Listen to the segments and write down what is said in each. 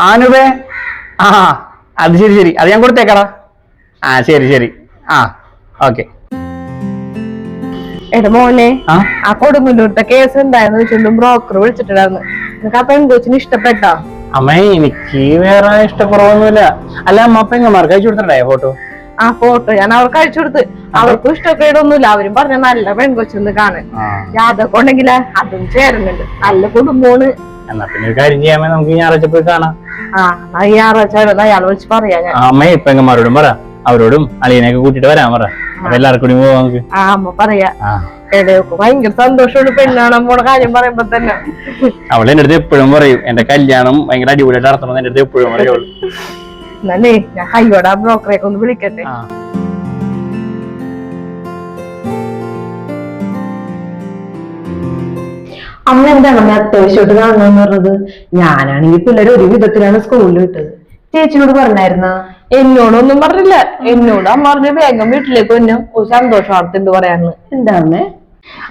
ആനുവേ? ആ അത് ശരി ശരി. അത് ഞാൻ കൊടുത്തേക്കടാ. ആ ശരി ശരി. ആ ഓക്കെ. എടാ മോനെ ആ? ആ കൊടുങ്ങല്ലൂരത്തെ കേസ് എന്തായിരുന്നു വെച്ചുകൊണ്ട് ബ്രോക്കർ വിളിച്ചിട്ടുണ്ടായിരുന്നു നിനക്ക് ആ പെൺകൊച്ചിന് ഇഷ്ടപ്പെട്ടോ? അമ്മേ എനിക്ക് വേറെ ഇഷ്ടക്കുറവൊന്നുമില്ല. അല്ല അമ്മ പെങ്ങന്മാർക്ക് അയച്ചു കൊടുത്തിട്ടുണ്ടായ ഫോട്ടോ? ആ ഫോട്ടോ ഞാൻ അവർക്ക് അയച്ചു കൊടുത്ത്. അവർക്കും ഇഷ്ടക്കേടൊന്നുമില്ല. അവരും പറഞ്ഞ നല്ല പെൺകൊച്ചൊന്ന് കാണാൻ. യാതൊക്കെ ഉണ്ടെങ്കിൽ അതും ചേരുന്നുണ്ട്. നല്ല കുടുംബമാണ് എന്നാ പിന്നെ ഒരു കാര്യം ചെയ്യാമേ. നമുക്ക് ഈ ഞായറാഴ്ച പോയി കാണാം. ഈ ഞായറാഴ്ച വരുന്ന അയാൾ വിളിച്ച് പറയാ ഞാൻ. ആ, അമ്മേ പെങ്ങന്മാരോടും പറ. അവരോടും അളിയനെയൊക്കെ കൂട്ടിട്ട് വരാൻ പറ. അപ്പൊ എല്ലാവർക്കും കൂടി പോവാം നമുക്ക്. ആ അമ്മ പറയാ. ഭയങ്കര സന്തോഷമാണ് പെണ്ണാണ് പോണ കാര്യം പറയുമ്പോ തന്നെ. അവളെ എന്റെ അടുത്ത് എപ്പോഴും പറയും എന്റെ കല്യാണം ഭയങ്കര അടിപൊളിയായിട്ട് നടത്തണം എന്റെ അടുത്ത് എപ്പോഴും പറയുള്ളൂ എന്നല്ലേ ഞാൻ കയ്യോടെ ബ്രോക്കറേക്ക് ഒന്ന് വിളിക്കട്ടെ. അമ്മ എന്താണ് അമ്മ അത്യാവശ്യമായിട്ട് കാണണമെന്ന് പറഞ്ഞത്? ഞാനാണെങ്കിൽ പിള്ളേർ ഒരു വിധത്തിലാണ് സ്കൂളിൽ വിട്ടത് ചേച്ചിനോട് പറഞ്ഞായിരുന്ന? എന്നോടൊന്നും പറഞ്ഞില്ല. എന്നോട് അമ്മ പറഞ്ഞ വേഗം വീട്ടിലേക്ക് വന്നു. ഒരു സന്തോഷ വാർത്തയുണ്ട് പറയാന്ന് എന്താണ്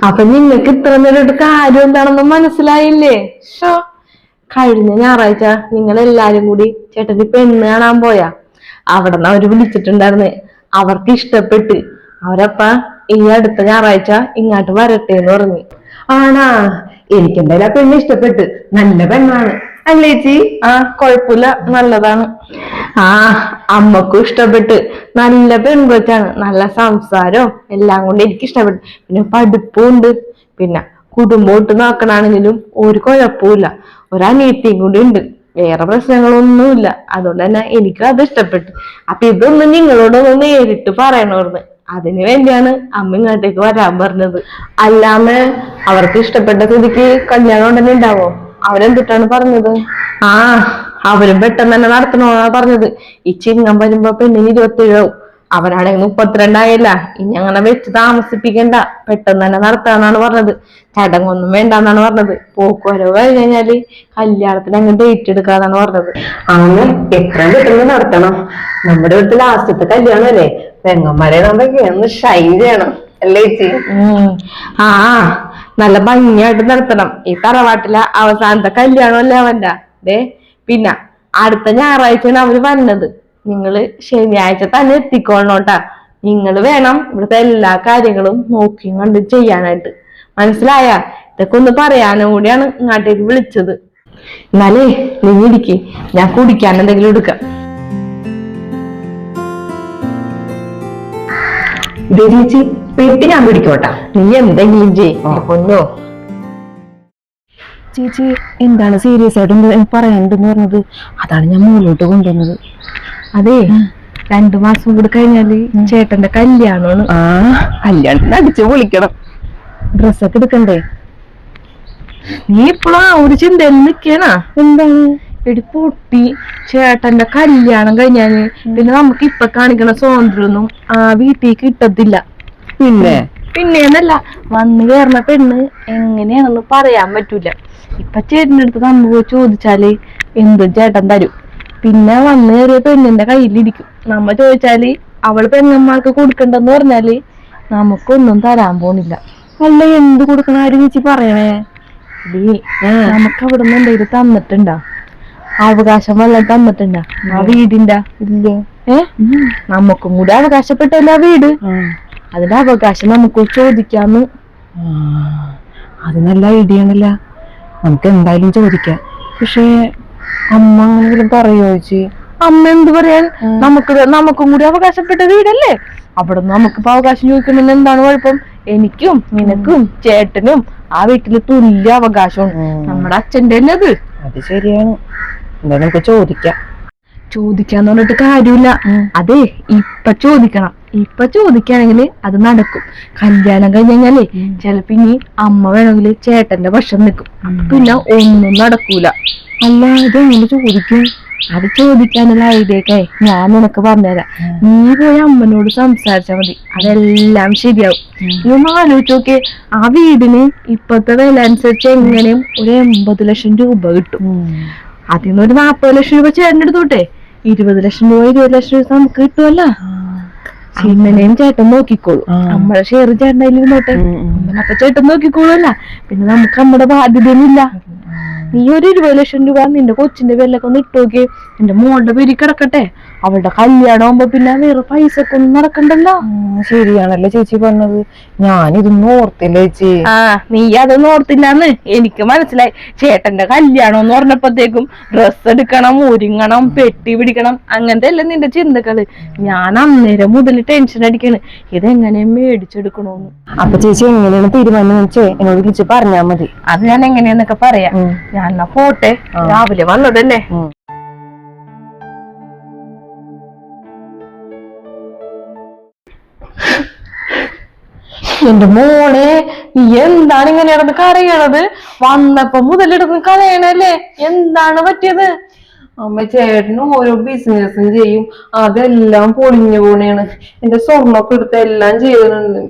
അപ്പൊ നിങ്ങൾക്ക് ഇത്ര നേരിട്ട് കാര്യം എന്താണെന്ന് മനസ്സിലായില്ലേ? ഷോ കഴിഞ്ഞ ഞായറാഴ്ച നിങ്ങൾ എല്ലാരും കൂടി ചേട്ടന്റെ പെണ്ണ് കാണാൻ പോയാ. അവിടെ നിന്ന് അവർ വിളിച്ചിട്ടുണ്ടായിരുന്നേ. അവർക്ക് ഇഷ്ടപ്പെട്ട്. അവരപ്പ ഈ അടുത്ത ഞായറാഴ്ച ഇങ്ങോട്ട് വരട്ടെ എന്ന് പറഞ്ഞു. ആണാ. എനിക്ക് എന്തായാലും ആ പെണ്ണ് ഇഷ്ടപ്പെട്ട്. നല്ല പെണ്ണാണ്. അല്ലേച്ചി ആ കൊഴപ്പില്ല. നല്ലതാണ്. ആ അമ്മക്കും ഇഷ്ടപ്പെട്ട്. നല്ല പെൺകൊച്ചാണ്. നല്ല സംസാരവും എല്ലാം കൊണ്ട് എനിക്ക് ഇഷ്ടപ്പെട്ടു പിന്നെ പഠിപ്പും ഉണ്ട് പിന്നെ കുടുംബോട്ട് നോക്കണാണെങ്കിലും ഒരു കുഴപ്പമില്ല ഒരനീത്തിയും കൂടി ഉണ്ട്. വേറെ പ്രശ്നങ്ങളൊന്നുമില്ല. അതുകൊണ്ട് തന്നെ എനിക്കും അത് ഇഷ്ടപ്പെട്ടു. അപ്പൊ ഇതൊന്നും നിങ്ങളോടൊന്ന് നേരിട്ട് പറയണമായിരുന്നു അതിന് വേണ്ടിയാണ് അമ്മ ഇങ്ങോട്ടേക്ക് വരാൻ പറഞ്ഞത്. അല്ലാമ്മ അവർക്ക് ഇഷ്ടപ്പെട്ട സ്ഥിതിക്ക് കല്യാണം ഉടനെ ഉണ്ടാവോ അവരെന്തിട്ടാണ് പറഞ്ഞത്? ആ അവരും പെട്ടെന്ന് തന്നെ നടത്തണോന്നാ പറഞ്ഞത്. ഈ ചിങ്ങം വരുമ്പോ പെണ്ണിന് ഇരുപത്തേഴാവും അവനാണെങ്കിൽ മുപ്പത്തിരണ്ടായില്ല. ഇനി അങ്ങനെ വെച്ച് താമസിപ്പിക്കണ്ട. പെട്ടെന്ന് തന്നെ നടത്താന്നാണ് പറഞ്ഞത്. ചടങ്ങൊന്നും വേണ്ടെന്നാണ് പറഞ്ഞത്. പോക്കുവരവ് കഴിഞ്ഞ് കഴിഞ്ഞാൽ കല്യാണത്തിന് അങ്ങ് ഡേറ്റ് എടുക്കാന്നാണ് പറഞ്ഞത്. അങ്ങനെ എത്ര പെട്ടെന്ന് നടത്തണം. നമ്മുടെ വീട്ടിൽ ലാസ്റ്റത്തെ കല്യാണം അല്ലേ പെങ്ങന്മാരെ നമുക്ക് ഒന്ന് ഷൈൻ ചെയ്യണം. അല്ലേ ചേച്ചി. ആ നല്ല ഭംഗിയായിട്ട് നടത്തണം. ഈ തറവാട്ടിലെ അവസാനത്തെ കല്യാണം അല്ലേ അവന്റെ ദേ പിന്നെ അടുത്ത ഞായറാഴ്ചയാണ് അവർ വന്നത്. നിങ്ങൾ ശനിയാഴ്ച തന്നെ എത്തിക്കോളണോട്ടാ നിങ്ങൾ വേണം ഇവിടുത്തെ എല്ലാ കാര്യങ്ങളും നോക്കി കണ്ട് ചെയ്യാനായിട്ട്. മനസ്സിലായ? ഇതൊക്കെ ഒന്ന് പറയാനും കൂടിയാണ് ഇങ്ങോട്ടേക്ക് വിളിച്ചത്. എന്നാലേ നീ ഇരിക്ക്. ഞാൻ കുടിക്കാൻ എന്തെങ്കിലും എടുക്കാം. ചേച്ചി പെട്ടി ഞാൻ പിടിക്കോട്ടാ. നീ എന്തെങ്കിലും ചെയ്യോ. ചേച്ചി എന്താണ് സീരിയസ് ആയിട്ട് പറയാനുണ്ടെന്ന് പറഞ്ഞത്? അതാണ് ഞാൻ മുകളിലോട്ട് കൊണ്ടുവന്നത്. അതെ. രണ്ടു മാസം കൂടി കഴിഞ്ഞാൽ ചേട്ടന്റെ കല്യാണമാണ്. ആ കല്യാണത്തിന് അടിച്ചു വിളിക്കണം ഡ്രസ്സൊക്കെ എടുക്കണ്ടേ? നീ ഇപ്പോഴും ആ ഒരു ചിന്ത നിക്കണാ എന്താണ് എടി പൊട്ടി ചേട്ടന്റെ കല്യാണം കഴിഞ്ഞാൽ പിന്നെ നമുക്ക് ഇപ്പൊ കാണിക്കണ സ്വാതന്ത്ര്യമൊന്നും ആ വീട്ടിൽ കിട്ടത്തില്ല. പിന്നെ? പിന്നെന്നല്ല വന്ന് കയറുന്ന പെണ്ണ് എങ്ങനെയാണെന്ന് പറയാൻ പറ്റൂല. ഇപ്പൊ ചേട്ടന്റെ അടുത്ത് നമ്മൾ പോയി ചോദിച്ചാൽ എന്തും ചേട്ടൻ തരും. പിന്നെ വന്നു കയറിയ പെണ്ണിന്റെ കയ്യിലിരിക്കും. നമ്മ ചോദിച്ചാൽ അവൾ പെങ്ങന്മാർക്ക് കൊടുക്കണ്ടെന്ന് പറഞ്ഞാൽ നമുക്കൊന്നും തരാൻ പോണില്ല. അല്ല എന്ത് കൊടുക്കണ? ആര് ചേച്ചി പറയണേ? നമുക്ക് അവിടെ നിന്ന് എന്തെങ്കിലും തന്നിട്ടുണ്ടാ? അവകാശം വല്ലതും തന്നിട്ടുണ്ടാ? ആ വീടിന്റെ. ഇല്ല. ഏ? നമുക്കും കൂടെ അവകാശപ്പെട്ടല്ല ആ വീട്? അതിന്റെ അവകാശം നമുക്ക് ചോദിക്കാന്ന്. അത് നല്ല ഐഡിയ ആണല്ല. നമുക്ക് എന്തായാലും ചോദിക്കാം. പക്ഷേ അമ്മ അങ്ങനെങ്കിലും പറയോ ചേച്ചി? അമ്മ എന്ത് പറയാൻ? നമുക്ക് നമുക്കും കൂടി അവകാശപ്പെട്ട വീടല്ലേ? അവിടെ നിന്ന് നമുക്കിപ്പോ അവകാശം ചോദിക്കണമെന്ന് എന്താണ് കുഴപ്പം? എനിക്കും നിനക്കും ചേട്ടനും ആ വീട്ടിൽ തുല്യ അവകാശമാണ് നമ്മുടെ അച്ഛന്റെ തന്നെ അത് അത് ശരിയാണ്. എന്താ നമുക്ക് ചോദിക്കാം. ചോദിക്കാന്ന് പറഞ്ഞിട്ട് കാര്യമില്ല. അതെ ഇപ്പൊ ചോദിക്കണം. ഇപ്പൊ ചോദിക്കുകയാണെങ്കിൽ അത് നടക്കും. കല്യാണം കഴിഞ്ഞാലേ ചിലപ്പോ ഇനി അമ്മ വേണമെങ്കിൽ ചേട്ടന്റെ വശം നിൽക്കും. പിന്നെ ഒന്നും നടക്കൂല. അല്ല ഇത് എങ്ങനെ ചോദിക്കും. അത് ചോദിക്കാനുള്ള ഐഡിയൊക്കെ ഞാൻ നിനക്ക് പറഞ്ഞുതരാം. നീ പോയി അമ്മനോട് സംസാരിച്ചാൽ മതി. അതെല്ലാം ശരിയാവും. നീ ഒന്ന് ആലോചിച്ച് നോക്കിയേ ആ വീടിന് ഇപ്പത്തെ വില അനുസരിച്ച് എങ്ങനെയും ഒരു എൺപത് ലക്ഷം രൂപ കിട്ടും. അതിൽ നിന്ന് ഒരു നാപ്പത് ലക്ഷം രൂപ ചേട്ടനെടുത്തോട്ടെ ഇരുപത് ലക്ഷം രൂപ ഇരുപത് ലക്ഷം രൂപ നമുക്ക് കിട്ടുമല്ലോ അമ്മനെയും ചേട്ടൻ നോക്കിക്കോളൂ. നമ്മളെ ഷെയർ ചേട്ടൻ അതിൽ നോട്ടെ അപ്പൊ ചേട്ടൻ നോക്കിക്കോളൂല്ല പിന്നെ നമുക്ക് നമ്മുടെ ബാധ്യതയൊന്നുമില്ല. നീ ഒരു ഇരുപത് ലക്ഷം രൂപ നിന്റെ കൊച്ചിന്റെ പേരിലൊക്കെ ഒന്ന് ഇട്ട് നോക്കിയേ എന്റെ മോളുടെ പേര് കിടക്കട്ടെ. അവളുടെ കല്യാണമാകുമ്പോ പിന്നെ വേറെ പൈസ ഒക്കെ ഒന്നും നടക്കണ്ടല്ലോ. ശരിയാണല്ലോ ചേച്ചി പറഞ്ഞത്. ഞാനിതൊന്നും ഓർത്തില്ല ചേച്ചി. ആ നീ അതൊന്നും ഓർത്തില്ലാന്ന് എനിക്ക് മനസ്സിലായി. ചേട്ടന്റെ കല്യാണം എന്ന് പറഞ്ഞപ്പോഴത്തേക്കും ഡ്രസ് എടുക്കണം ഒരുങ്ങണം പെട്ടി പിടിക്കണം അങ്ങനത്തെ അല്ല നിന്റെ ചിന്തകൾ. ഞാൻ അന്നേരം മുതൽ ടെൻഷൻ അടിക്കാണ്. ഇതെങ്ങനെ മേടിച്ചെടുക്കണോന്ന്. അപ്പൊ ചേച്ചി എങ്ങനെയാണ് തീരുമാനം വെച്ചേ? എന്നോട് വിളിച്ച് പറഞ്ഞാ മതി. അത് ഞാൻ എങ്ങനെയാന്നൊക്കെ പറയാം. ഞാൻ എന്നാ പോട്ടെ. രാവിലെ വന്നതല്ലേ? എന്റെ മോളെ നീ എന്താണ് ഇങ്ങനെ ഇടന്ന് കരയണത്? വന്നപ്പോ മുതലെടുന്ന് കരയണല്ലേ എന്താണ് പറ്റിയത്? അമ്മ ചേട്ടന് ഓരോ ബിസിനസ്സും ചെയ്യും. അതെല്ലാം പൊളിഞ്ഞു പോണേണ്. എന്റെ സ്വർണൊക്കെ എടുത്ത് എല്ലാം ചെയ്യുന്നുണ്ട്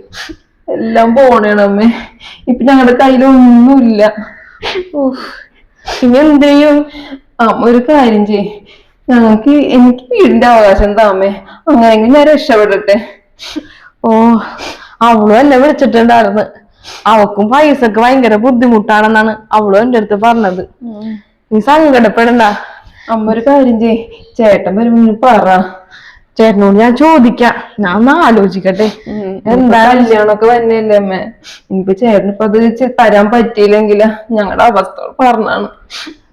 എല്ലാം പോണേണ് അമ്മേ. ഇപ്പൊ ഞങ്ങളുടെ കയ്യിലൊന്നുമില്ല. പിന്നെ എന്ത് ചെയ്യും? അമ്മ ഒരു കാര്യം ചെയ്യും. ഞങ്ങൾക്ക് എനിക്ക് വീടിന്റെ അവകാശം താമേ അങ്ങനെയെങ്കിൽ ഞാൻ രക്ഷപ്പെടട്ടെ. ഓ അവളും എന്നെ വിളിച്ചിട്ടുണ്ടായിരുന്നു. അവക്കും പൈസക്ക് ഭയങ്കര ബുദ്ധിമുട്ടാണെന്നാണ് അവളും എന്റെ അടുത്ത് പറഞ്ഞത്. നീ സങ്കടപ്പെടണ്ട. അമ്മ ഒരു കാര്യം ചെയ് ചേട്ടൻ വരുമ്പോ പറ. ചേട്ടനോട് ഞാൻ ചോദിക്കാം. ഞാൻ ഒന്ന് ആലോചിക്കട്ടെ. എന്താ? കല്യാണമൊക്കെ തന്നെയല്ലേ അമ്മ? ഇനിയിപ്പോ ചേട്ടനിപ്പോ അത് തരാൻ പറ്റിയില്ലെങ്കിലാ ഞങ്ങളുടെ അവസ്ഥ പറഞ്ഞാണ്.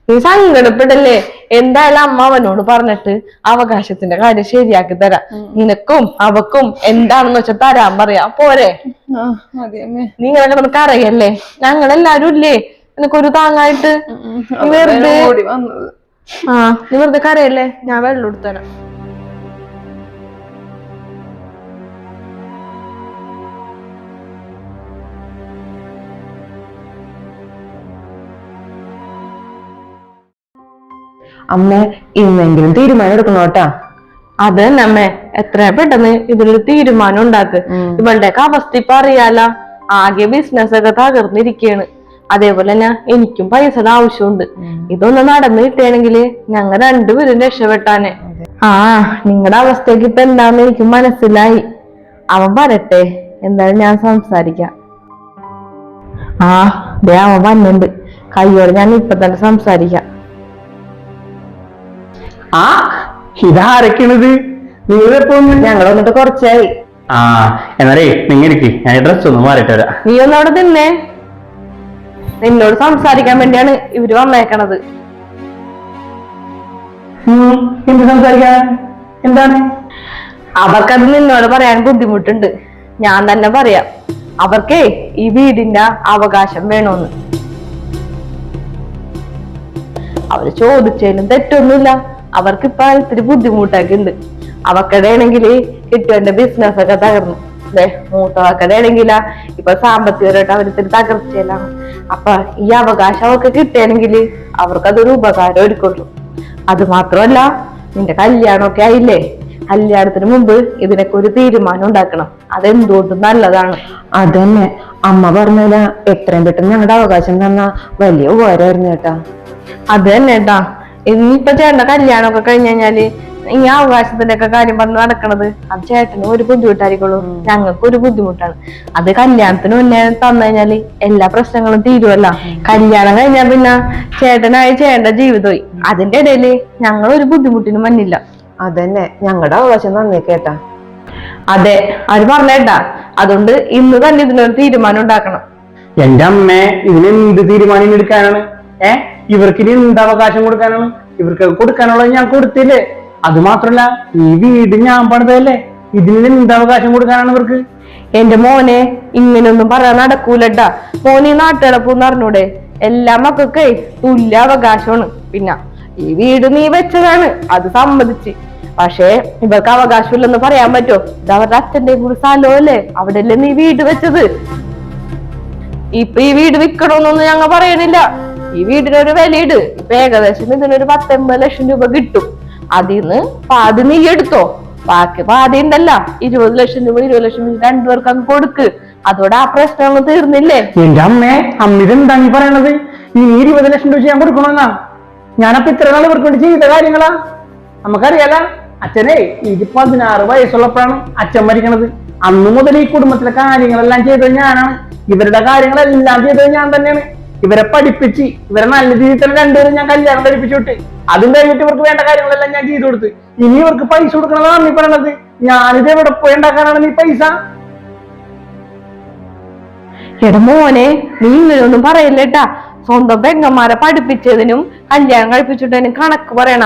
നീ സങ്കടപ്പെടല്ലേ? എന്തായാലും അമ്മാവനോട് പറഞ്ഞിട്ട് അവകാശത്തിന്റെ കാര്യം ശരിയാക്കി തരാം. നിനക്കും അവക്കും എന്താണെന്ന് വെച്ചാൽ തരാൻ പറയാ. പോരെ. നിങ്ങൾ നമുക്ക് അറിയല്ലേ ഞങ്ങളെല്ലാരും ഇല്ലേ? നിനക്കൊരു താങ്ങായിട്ട്? വെറുതെ ആ നീ വെറുതെ കരയല്ലേ? ഞാൻ വെള്ളം എടുത്തരാം അമ്മ ഇന്നെങ്കിലും തീരുമാനം എടുക്കണം കേട്ടാ. അത് തന്നെ അമ്മേ എത്ര പെട്ടെന്ന് ഇതിലൊരു തീരുമാനം ഉണ്ടാക്ക്. ഇവളുടെയൊക്കെ അവസ്ഥ ഇപ്പൊ അറിയാലോ. ആകെ ബിസിനസ് ഒക്കെ തകർന്നിരിക്കയാണ്. അതേപോലെ തന്നെ എനിക്കും പൈസയുടെ ആവശ്യമുണ്ട്. ഇതൊന്ന് നടന്നു കിട്ടുകയാണെങ്കിൽ ഞങ്ങൾ രണ്ടുപേരും രക്ഷപ്പെട്ടാനെ ആ നിങ്ങളുടെ അവസ്ഥയ്ക്ക് ഇപ്പൊ എന്താന്ന് എനിക്ക് മനസ്സിലായി. അവൻ പറട്ടെ എന്തായാലും ഞാൻ സംസാരിക്കാം. ആ ദേ അവൻ വന്നുണ്ട്. കയ്യോടെ ഞാൻ ഇപ്പൊ തന്നെ സംസാരിക്കാം. ആ ഇതാരക്കണത് നിങ്ങൾ എപ്പോ ഞങ്ങൾ വന്നിട്ട് കുറച്ചായി. ആ എന്നാലേ നിങ്ങൾ ഇരിക്ക്. ഞാൻ ഡ്രസ് ഒന്ന് മാറിയിട്ട് വരാം. നീ ഒന്ന് അവിടെ നിന്നേ. നിന്നോട് സംസാരിക്കാൻ വേണ്ടിയാണ് ഇവർ വന്നേക്കണത്. എന്ത് സംസാരിക്കാൻ? എന്താണ്? അവർക്കത് നിന്നോട് പറയാൻ ബുദ്ധിമുട്ടുണ്ട്. ഞാൻ തന്നെ പറയാം. അവർക്കേ ഈ വീടിന്റെ അവകാശം വേണോന്ന്. അവർ ചോദിച്ചതിനും തെറ്റൊന്നുമില്ല. അവർക്ക് ഇപ്പൊ ഇത്തിരി ബുദ്ധിമുട്ടൊക്കെ ഉണ്ട് അവക്കടയാണെങ്കിൽ കിട്ടുവന്റെ ബിസിനസ് ഒക്കെ തകർന്നു. അല്ലെ മൂത്തവാക്കടയാണെങ്കിലാ ഇപ്പൊ സാമ്പത്തികമായിട്ട് അവരിത്തിരി തകർച്ചയിലാണ് അപ്പൊ ഈ അവകാശം അവർക്ക് കിട്ടുകയാണെങ്കിൽ അവർക്കതൊരു ഉപകാരം ഒരുക്കുള്ളൂ. അത് മാത്രമല്ല നിന്റെ കല്യാണമൊക്കെ ആയില്ലേ? കല്യാണത്തിന് മുമ്പ് ഇതിനൊക്കെ ഒരു തീരുമാനം ഉണ്ടാക്കണം. അതെന്തുകൊണ്ടും നല്ലതാണ്? അതന്നെ. അമ്മ പറഞ്ഞില്ല എത്രയും പെട്ടെന്ന് ഞങ്ങളുടെ അവകാശം തന്ന വലിയ ഉപകാരമായിരുന്നു ചേട്ടാ അത് തന്നെ കേട്ടാ ഇനിയിപ്പൊ ചേട്ടന്റെ കല്യാണമൊക്കെ കഴിഞ്ഞു കഴിഞ്ഞാൽ ഈ അവകാശത്തിന്റെ ഒക്കെ കാര്യം പറഞ്ഞ് നടക്കണത് അത് ചേട്ടന് ഒരു ബുദ്ധിമുട്ടായിരിക്കുള്ളൂ. ഞങ്ങൾക്ക് ഒരു ബുദ്ധിമുട്ടാണ്. അത് കല്യാണത്തിന് മുന്നേ തന്നു കഴിഞ്ഞാൽ എല്ലാ പ്രശ്നങ്ങളും തീരുമല്ല കല്യാണം കഴിഞ്ഞാൽ പിന്നെ ചേട്ടനായ ചേട്ടന്റെ ജീവിതമായി അതിന്റെ ഇടയിൽ ഞങ്ങൾ ഒരു ബുദ്ധിമുട്ടിനും വന്നില്ല. അതന്നെ. ഞങ്ങളുടെ അവകാശം കേട്ടാ. അതെ. അവർ പറഞ്ഞേട്ടാ അതുകൊണ്ട് ഇന്ന് തന്നെ ഇതിനൊരു തീരുമാനം ഉണ്ടാക്കണം. എന്റെ അമ്മേ ഇതിന് എന്ത് തീരുമാനം എടുക്കാനാണ്? ഏ? ഇവർക്ക് ഇനി അവകാശം കൊടുക്കാനാണ്. ഇവർക്ക് കൊടുക്കാനുള്ളത് ഞാൻ കൊടുത്തില്ലേ? അത് മാത്രല്ല ഈ വീട് ഞാൻ പണിതല്ലേ ഇതിന് അവകാശം കൊടുക്കാനാണ് ഇവർക്ക്. എന്റെ മോനെ ഇങ്ങനെയൊന്നും പറയാൻ നടക്കൂലട്ടാ. മോനെ ഈ നാട്ടിളപ്പെന്ന് അറിഞ്ഞൂടെ? എല്ലാ മക്കൾക്കേ തുല്യ അവകാശമാണ്. പിന്നെ ഈ വീട് നീ വെച്ചതാണ് അത് സമ്മതിച്ച്. പക്ഷേ ഇവർക്ക് അവകാശമില്ലെന്ന് പറയാൻ പറ്റുമോ? ഇത് അവരുടെ അച്ഛന്റെ കൂടി സ്ഥലമല്ലേ അവിടെ അല്ലേ നീ വീട് വെച്ചത്? ഇപ്പൊ ഈ വീട് വിൽക്കണമെന്നൊന്നും ഞങ്ങൾ പറയണില്ല ഈ വീടിനൊരു വിലയിട്. ഇപ്പൊ ഏകദേശം ഇതിനൊരു പത്തൊമ്പത് ലക്ഷം രൂപ കിട്ടും. അതിന്ന് പാതി നീ എടുത്തോ. ബാക്കി പാതി ഉണ്ടല്ല. ഇരുപത് ലക്ഷം രൂപ ഇരുപത് ലക്ഷം രൂപ രണ്ടുപേർക്ക് അങ്ങ് കൊടുക്ക്. അതോടെ ആ പ്രശ്നങ്ങൾ തീർന്നില്ലേ? എന്റെ അമ്മേ അമ്മ ഇതെന്താണ് ഈ പറയണത്? ഈ ഇരുപത് ലക്ഷം രൂപ ഞാൻ കൊടുക്കണമെന്നാ ഞാനപ്പോ ഇത്ര നാൾ ഇവർക്ക് വേണ്ടി ചെയ്ത കാര്യങ്ങളാ? നമുക്കറിയാല അച്ഛനെ ഇത് പതിനാറ് വയസ്സുള്ളപ്പോഴാണ് അച്ഛൻ മരിക്കണത്. അന്ന് മുതൽ ഈ കുടുംബത്തിലെ കാര്യങ്ങളെല്ലാം ചെയ്തത് ഞാനാണ്. ഇവരുടെ കാര്യങ്ങളെല്ലാം ചെയ്തത് ഞാൻ തന്നെയാണ്. ഇവരെ പഠിപ്പിച്ച് ഇവരെ നല്ല രീതിയിൽ തന്നെ രണ്ടുപേരും ഞാൻ കല്യാണം കഴിപ്പിച്ചു വിട്ട്. അതും കഴിഞ്ഞിട്ട് ഇവർക്ക് വേണ്ട കാര്യങ്ങളെല്ലാം ഞാൻ ചെയ്തു കൊടുത്ത്. ഇനി ഇവർക്ക് പൈസ കൊടുക്കണതാണ് നീ പറയണത്. ഞാനിത് എവിടെ പോയി ഉണ്ടാക്കാനാണ് നീ പൈസ? എടാ മോനെ നീ ഇങ്ങനെയൊന്നും പറയില്ലേട്ടാ സ്വന്തം പെങ്ങന്മാരെ പഠിപ്പിച്ചതിനും കല്യാണം കഴിപ്പിച്ചിട്ടതിനും കണക്ക് പറയണ.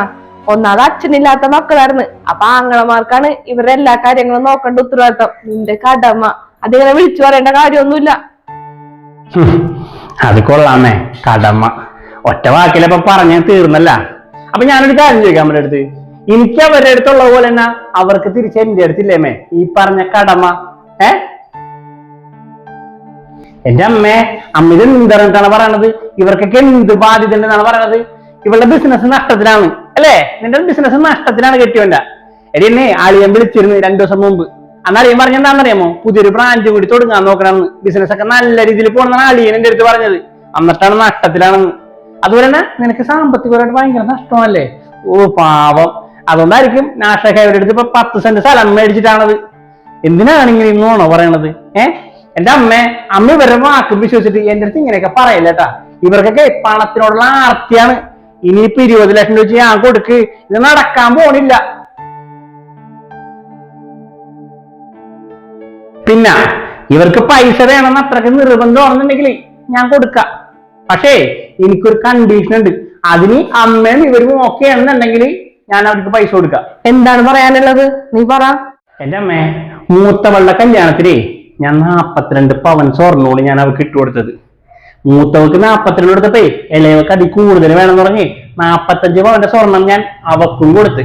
ഒന്നാമത് അച്ഛനില്ലാത്ത മക്കളായിരുന്നു. അപ്പൊ ആങ്ങളമാർക്കാണ് ഇവരുടെ എല്ലാ കാര്യങ്ങളും നോക്കേണ്ട ഉത്തരവാദിത്തം. നിന്റെ കടമ. അതിങ്ങനെ വിളിച്ചു പറയേണ്ട കാര്യമൊന്നുമില്ല. അത് കൊള്ളാമേ. കടമ. ഒറ്റ വാക്കിലപ്പൊ പറഞ്ഞു തീർന്നല്ല. അപ്പൊ ഞാനൊരു കാര്യം ചോദിക്കാം അവരുടെ അടുത്ത്. എനിക്ക് അവരുടെ അടുത്തുള്ള പോലെ തന്നെ അവർക്ക് തിരിച്ച് എന്റെ അടുത്തില്ലേമേ ഈ പറഞ്ഞ കടമ. ഏ? എന്റെ അമ്മേ അമ്മ ഇത് എന്താണ് പറയണത്. ഇവർക്കൊക്കെ എന്ത് ബാധ്യത ഉണ്ടെന്നാണ് പറയണത്. ഇവളുടെ ബിസിനസ് നഷ്ടത്തിലാണ്. അല്ലേ? നിന്റെ ബിസിനസ് നഷ്ടത്തിലാണ് കെട്ടിയോണ്ട എടി എന്നെ ആളിയം വിളിച്ചിരുന്നു രണ്ടു ദിവസം മുമ്പ്. അന്ന് അളിയൻ പറഞ്ഞ എന്താണെന്നറിയാമോ? പുതിയൊരു ബ്രാഞ്ച് കൂടി തുടങ്ങാൻ നോക്കണമെന്ന്. ബിസിനസ് ഒക്കെ നല്ല രീതിയിൽ പോകണമെന്നാണ് അളിയൻ എന്റെ അടുത്ത് പറഞ്ഞത്. എന്നിട്ടാണ് നഷ്ടത്തിലാണെന്ന്. അതുപോലെ തന്നെ നിനക്ക് സാമ്പത്തികപരമായിട്ട് ഭയങ്കര നഷ്ടമല്ലേ ഓ പാവം. അതുകൊണ്ടായിരിക്കും നാഷകയുടെ അടുത്ത് ഇപ്പൊ പത്ത് സെന്റ് സ്ഥലം മേടിച്ചിട്ടാണത്. എന്തിനാണ് ഇങ്ങനെ ഇന്നോണോ പറയണത്? ഏ? എന്റെ അമ്മ അമ്മ ഇവരുടെ വാക്ക് വിശ്വസിച്ചിട്ട് എന്റെ അടുത്ത് ഇങ്ങനെയൊക്കെ പറയല്ലേ കേട്ടാ ഇവർക്കൊക്കെ പണത്തിനോടുള്ള ആർത്തിയാണ്. ഇനിയിപ്പോ ഇരുപത് ലക്ഷം രൂപ ഞാൻ കൊടുക്ക്. ഇത് നടക്കാൻ പോണില്ല. പിന്നെ ഇവർക്ക് പൈസ വേണമെന്ന് അത്രയ്ക്ക് നിർബന്ധമാണെന്നുണ്ടെങ്കിൽ ഞാൻ കൊടുക്കാം. പക്ഷേ എനിക്കൊരു കണ്ടീഷൻ ഉണ്ട്. അതിന് അമ്മയും ഇവരും ഓക്കെ ആണെന്നുണ്ടെങ്കിൽ ഞാൻ അവർക്ക് പൈസ കൊടുക്കാം. എന്താണ് പറയാനുള്ളത്? നീ പറ. എന്റെ അമ്മേ മൂത്തവളുടെ കല്യാണത്തിലേ ഞാൻ നാപ്പത്തിരണ്ട് പവൻ സ്വർണോട് ഞാൻ അവർക്ക് ഇട്ടുകൊടുത്തത് മൂത്തവൾക്ക് നാപ്പത്തിരണ്ട് കൊടുത്തപ്പേ ഇളയവൾക്ക് അതി കൂടുതൽ വേണമെന്ന് പറഞ്ഞ് നാപ്പത്തഞ്ച് പവന്റെ സ്വർണം ഞാൻ അവക്കും കൊടുത്ത്.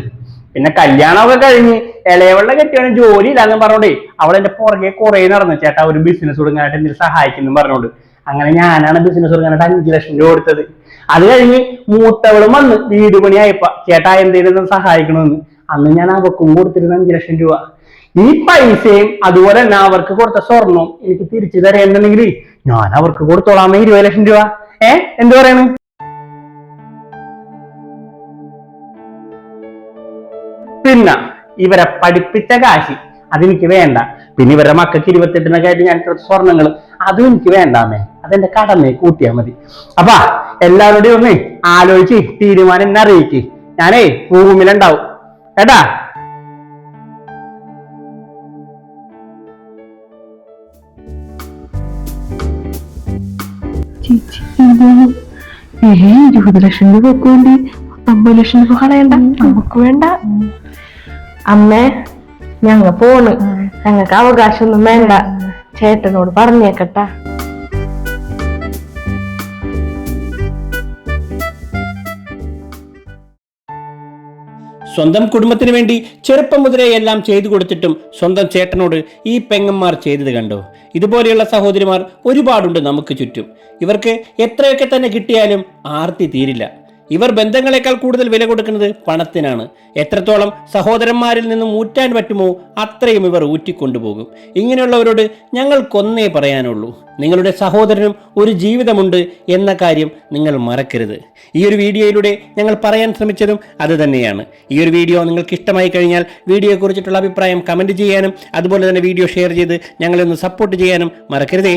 പിന്നെ കല്യാണമൊക്കെ കഴിഞ്ഞ് ഇളയവളുടെ കെട്ടിയാണ് ജോലി ഇല്ലാന്ന് പറഞ്ഞോണ്ടേ അവൾ എന്റെ പുറകെ കുറെ നടന്നു. ചേട്ടാ ഒരു ബിസിനസ് തുടങ്ങാനായിട്ട് എന്തെങ്കിലും സഹായിക്കുന്നു പറഞ്ഞോണ്ട്. അങ്ങനെ ഞാനാണ് ബിസിനസ് തുടങ്ങാനായിട്ട് അഞ്ചു ലക്ഷം രൂപ കൊടുത്തത്. അത് കഴിഞ്ഞ് മൂത്തവളും വന്ന് വീട് പണിയായപ്പോ ചേട്ടാ എന്തെങ്കിലും സഹായിക്കണമെന്ന് അന്ന് ഞാൻ അവക്കും കൊടുത്തിരുന്ന അഞ്ചു ലക്ഷം രൂപ. ഈ പൈസയും അതുപോലെ തന്നെ അവർക്ക് കൊടുത്ത സ്വർണം എനിക്ക് തിരിച്ചു തരേണ്ടെങ്കിൽ ഞാൻ അവർക്ക് കൊടുത്തോളാമേ ഇരുപത് ലക്ഷം രൂപ. ഏഹ് എന്ത് പറയണ്? പിന്നെ ഇവരെ പഠിപ്പിച്ച കാശി. അതെനിക്ക് വേണ്ട. പിന്നെ ഇവരുടെ മക്കൾക്ക് ഇരുപത്തെട്ടിനൊക്കെ ആയിട്ട് ഞാൻ കൊടുത്ത സ്വർണങ്ങൾ അതും എനിക്ക് വേണ്ടാമേ അതെന്റെ കടമേ കൂട്ടിയാ മതി. അപ്പാ എല്ലാവരുടെയും ഒന്ന് ആലോചിച്ച് തീരുമാനം എന്നെ അറിയിക്ക്. ഞാനേ റൂമിലുണ്ടാവും കേട്ടാ? ഏ ഇരുപത് ലക്ഷം രൂപ വേണ്ടി അമ്പത് ലക്ഷം രൂപ കളയണ്ട. നമുക്ക് വേണ്ട. അമ്മേ ഞങ്ങ പോണ്. ഞങ്ങൾക്ക് അവകാശമൊന്നും വേണ്ട. ചേട്ടനോട് പറഞ്ഞേക്കട്ടാ. സ്വന്തം കുടുംബത്തിന് വേണ്ടി ചെറുപ്പം മുതലേ എല്ലാം ചെയ്തു കൊടുത്തിട്ടും സ്വന്തം ചേട്ടനോട് ഈ പെങ്ങന്മാർ ചെയ്തത് കണ്ടോ? ഇതുപോലെയുള്ള സഹോദരിമാർ ഒരുപാടുണ്ട് നമുക്ക് ചുറ്റും. ഇവർക്ക് എത്രയൊക്കെ തന്നെ കിട്ടിയാലും ആർത്തി തീരില്ല. ഇവർ ബന്ധങ്ങളെക്കാൾ കൂടുതൽ വില കൊടുക്കുന്നത് പണത്തിനാണ്. എത്രത്തോളം സഹോദരന്മാരിൽ നിന്നും ഊറ്റാൻ പറ്റുമോ അത്രയും ഇവർ ഊറ്റിക്കൊണ്ടുപോകും. ഇങ്ങനെയുള്ളവരോട് ഞങ്ങൾക്കൊന്നേ പറയാനുള്ളൂ. നിങ്ങളുടെ സഹോദരനും ഒരു ജീവിതമുണ്ട് എന്ന കാര്യം നിങ്ങൾ മറക്കരുത്. ഈ ഒരു വീഡിയോയിലൂടെ ഞങ്ങൾ പറയാൻ ശ്രമിച്ചതും അത് തന്നെയാണ്. ഈ ഒരു വീഡിയോ നിങ്ങൾക്ക് ഇഷ്ടമായി കഴിഞ്ഞാൽ വീഡിയോയെക്കുറിച്ചിട്ടുള്ള അഭിപ്രായം കമന്റ് ചെയ്യാനും അതുപോലെ തന്നെ വീഡിയോ ഷെയർ ചെയ്ത് ഞങ്ങളെ ഒന്ന് സപ്പോർട്ട് ചെയ്യാനും മറക്കരുതേ.